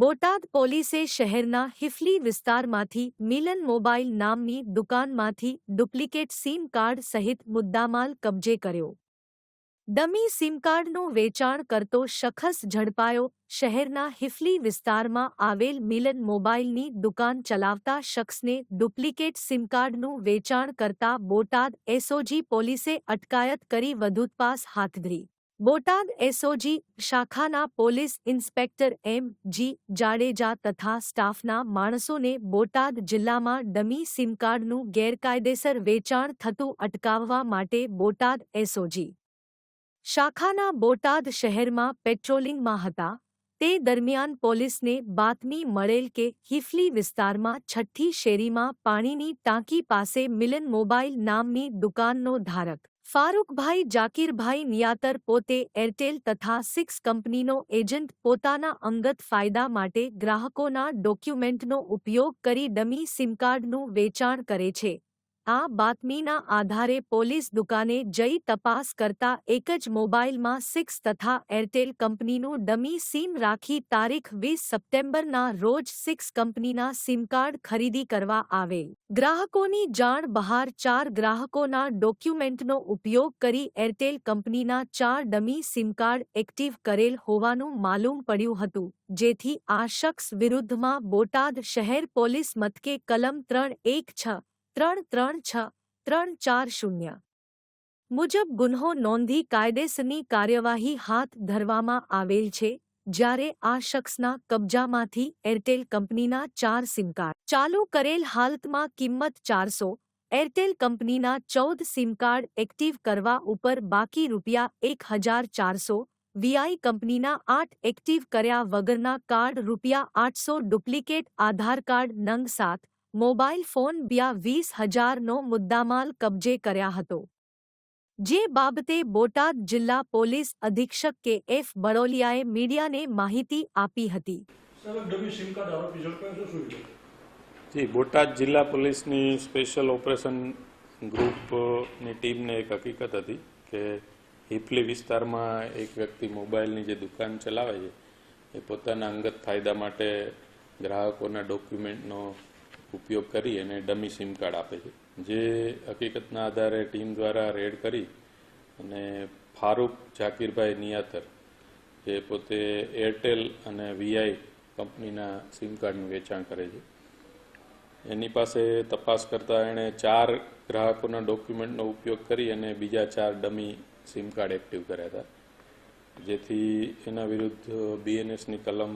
બોટાદ પોલીસે શહેરના હિફલી વિસ્તારમાંથી મિલન મોબાઈલ નામની દુકાનમાંથી ડુપ્લિકેટ સિમ કાર્ડ સહિત મુદ્દામાલ કબજે કર્યો. ડમી સિમ કાર્ડનું વેચાણ કરતો શખસ ઝડપાયો શહેરના હિફલી વિસ્તારમાં આવેલ મિલન મોબાઈલની દુકાન ચલાવતા શખ્સને ડુપ્લિકેટ સિમ કાર્ડનું વેચાણ કરતા બોટાદ એસઓજી પોલીસે અટકાયત કરી વધુ તપાસ હાથ ધરી. બોટાદ એસઓજી શાખાના police inspector M G Jadeja તથા સ્ટાફના માણસોને બોટાદ જિલ્લામાં ડમી સિમ કાર્ડનું ગેરકાયદેસર વેચાણ થતું અટકાવવા માટે બોટાદ એસઓજી. શાખાના બોટાદ શહેરમાં પેટ્રોલિંગમાં હતા. તે દરમિયાન પોલીસને બાતમી મળેલ કે હિફલી વિસ્તારમાં છઠ્ઠી શેરીમાં પાણીની ટાંકી પાસે મિલન મોબાઈલ નામની દુકાનનો ધારક ફારૂકભાઈ જાકીરભાઈ નિયાતર પોતે એરટેલ તથા સિક્સ કંપનીનો એજન્ટ પોતાના અંગત ફાયદા માટે ગ્રાહકોના ડોક્યુમેન્ટનો ઉપયોગ કરી ડમી સિમકાર્ડનું વેચાણ કરે છે. આ બાતમીના આધારે પોલીસ દુકાને જઈ તપાસ કરતા એક જ મોબાઈલમાં સિક્સ તથા એરટેલ કંપનીનું ડમી સિમ રાખી તારીખ વીસ સપ્ટેમ્બરના રોજ સિક્સ કંપનીના સિમ કાર્ડ ખરીદી કરવા આવે. ગ્રાહકોની જાણ બહાર ચાર ગ્રાહકોના ડોક્યુમેન્ટનો ઉપયોગ કરી એરટેલ કંપનીના ચાર ડમી સિમ કાર્ડ એક્ટિવ કરેલ હોવાનું માલુમ પડ્યું હતું, જેથી આ શખ્સ વિરુદ્ધમાં બોટાદ શહેર પોલીસ મથકે કલમ ત્રણ એક છ ત્રણ ત્રણ છ, ત્રણ ચાર શૂન્ય. મુજબ ગુન્હો નોંધી કાયદેસરની કાર્યવાહી હાથ ધરવામાં આવેલ છે, જ્યારે આ શખ્સના કબજામાંથી એરટેલ કંપનીના ચાર સિમ કાર્ડ. ચાલુ કરેલ હાલતમાં કિંમત ચારસો, એરટેલ કંપનીના ચૌદ સિમ કાર્ડ એક્ટિવ કરવા ઉપર બાકી રૂપિયા એક હજાર ચારસો, વીઆઈ કંપનીના આઠ એક્ટિવ કર્યા વગરના કાર્ડ રૂપિયા આઠસો ડુપ્લિકેટ આધાર કાર્ડ નંગ સાત મોબાઈલ ફોન બ્યા વીસ હજારનો મુદ્દામાલ કબજે કર્યા હતો. જે બાબતે બોટાદ જિલ્લા પોલીસ અધિક્ષક કે એફ બળોલિયાએ મીડિયાને માહિતી આપી હતી. બોટાદ જિલ્લા પોલીસની સ્પેશિયલ ઓપરેશન ગ્રુપની ટીમને એક હકીકત હતી કે હિપલી વિસ્તારમાં એક વ્યક્તિ મોબાઈલની જે દુકાન ચલાવે છે એ પોતાના અંગત ફાયદા માટે ગ્રાહકોના ડોક્યુમેન્ટનો ઉપયોગ કરી અને ડમી સિમ કાર્ડ આપે છે. જે હકીકતના આધારે ટીમ દ્વારા રેડ કરી અને ફારૂક જાકીરભાઈ નિયાતર, જે પોતે એરટેલ અને વીઆઈ કંપનીના સિમ કાર્ડનું વેચાણ કરે છે. એની પાસે તપાસ કરતા એણે ચાર ગ્રાહકોના ડોક્યુમેન્ટનો ઉપયોગ કરી અને બીજા ચાર ડમી સિમ કાર્ડ એક્ટિવ કર્યા હતા. જેથી એના વિરુદ્ધ બીએનએસની કલમ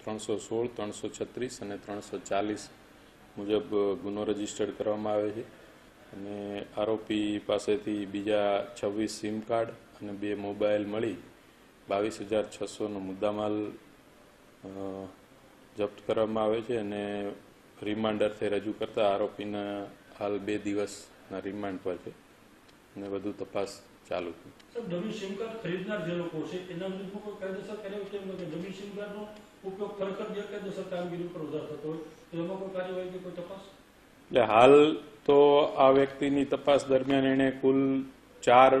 ત્રણસો સોળ, ત્રણસો છત્રીસ અને ત્રણસો ચાલીસ મુજબ ગુનો રજીસ્ટર્ડ કરવામાં આવે છે. અને આરોપી પાસેથી બીજા છવ્વીસ સિમ કાર્ડ અને બે મોબાઈલ મળી બાવીસ હજાર છસોનો મુદ્દામાલ જપ્ત કરવામાં આવે છે અને રિમાન્ડ અર્થે રજૂ કરતા આરોપીના હાલ બે દિવસના રિમાન્ડ પર છે. અને વધુ તપાસ ચાલુ. જમીન સિમ કાર્ડ ખરીદનાર જે લોકો છે એના વિરુદ્ધમાં કોઈ કાયદેસર કાર્યવાહી કેમ નથી? જમીન સિમ કાર્ડનો ઉપયોગ ખરેખર ગેરકાયદેસર કામગીરી ઉપર વધાર થતો હોય તો એમાં કોઈ કાર્યવાહી કે કોઈ તપાસ? એટલે હાલ તો આ વ્યક્તિની તપાસ દરમિયાન એણે કુલ ચાર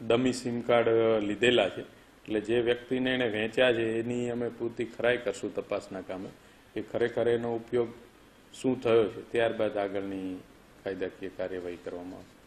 ડમી સિમ કાર્ડ લીધેલા છે. એટલે જે વ્યક્તિને એણે વેચ્યા છે એની અમે પૂરતી ખરાઈ કરશું તપાસના કામે કે ખરેખર એનો ઉપયોગ શું થયો છે ત્યારબાદ આગળની કાયદાકીય કાર્યવાહી કરવામાં આવશે.